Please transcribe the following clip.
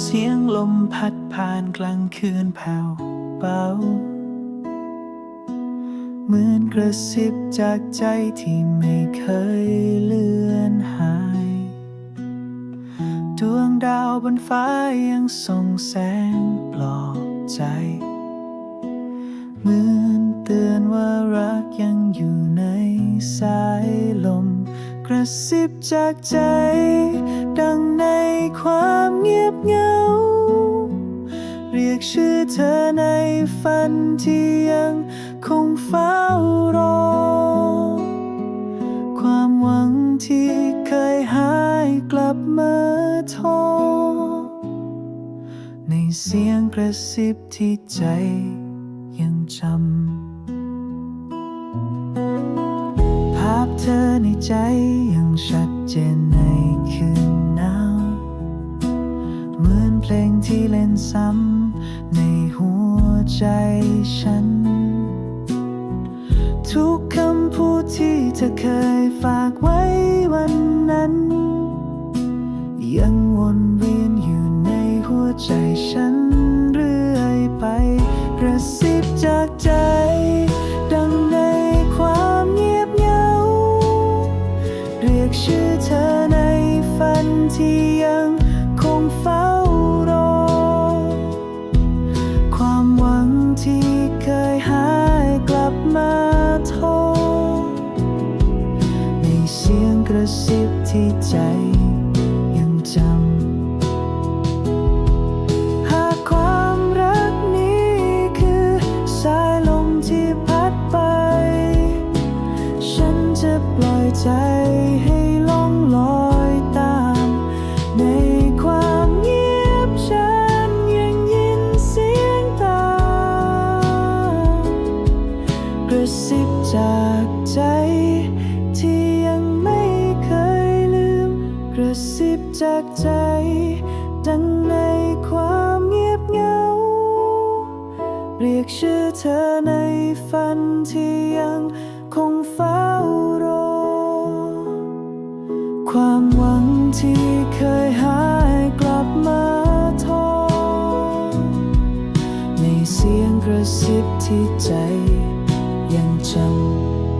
เสียงลมพัดผ่านกลางคืนแผ่วเบา เหมือนกระซิบจากใจที่ไม่เคยเลือนหาย ดวงดาวบนฟ้ายังส่องแสงปลอบใจ เหมือนเตือนว่ารั กระซิบจากใจ ดังในความเงียบเหงา เรียกชื่อเธอในฝันที่ยังคงเฝ้ารอ ความหวังที่เคยหายกลับมาโทรในเสียงกระซิบที่ใจยังจำ อในใจยังชัดเจนในคืนหนาวเหมือนเพลงที่เล่นซ้ำในหัวใจฉัน ทุกคำพูดที่เธอเคยฝากไว้วันนั้น ยังวนเวียนอยู่ในหัวใจฉันเรื่อยไปกระซิบจากใจ กชื่อเธอในฝันที่ยังคงเฝ้ารอ ความหวังที่เคยหายกลับมาโทรในเสียงกระซิบที่ใจยังจำ ปล่อยใจให้ล่องลอยตาม ในความเงียบฉันยังยินเสียงตามกระซิบจากใจ ที่ยังไม่เคยลืม กระซิบจากใจ ดังในความเงียบเหงา เรียกชื่อเธอในฝันที่ยัง คิดที่ใจยังจำ